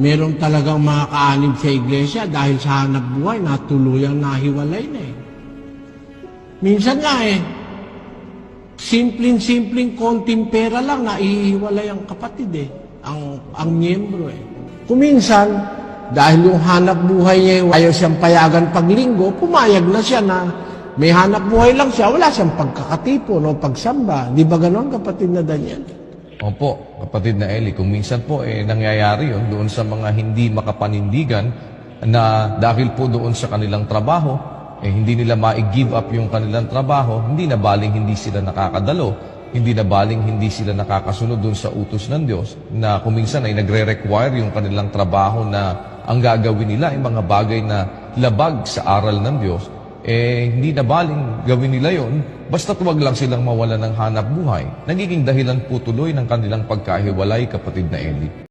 meron talagang mga kaanib sa iglesia dahil sa hanap buhay, natuluyang nahiwalay na eh. Minsan nga eh, simpleng-simpleng konting pera lang naihiwalay ang kapatid eh, ang, ang miyembro eh. Kuminsan, dahil yung hanap buhay niya, ayaw siyang payagan paglinggo, pumayag na siya na may hanap buhay lang siya, wala siyang pagkakatipo, no, pagsamba. Di ba ganon, kapatid na Daniel? Opo, kapatid na Eli, kung minsan po eh, nangyayari yon doon sa mga hindi makapanindigan na dahil po doon sa kanilang trabaho, eh, hindi nila ma-give up yung kanilang trabaho, hindi na baling hindi sila nakakadalo, hindi na baling hindi sila nakakasunod doon sa utos ng Diyos, na kung minsan ay nagre-require yung kanilang trabaho na ang gagawin nila ay mga bagay na labag sa aral ng Diyos, eh hindi na baling gawin nila yon basta't wag lang silang mawala ng hanap buhay. Nagiging dahilan po tuloy ng kanilang pagkahiwalay, kapatid na Eli.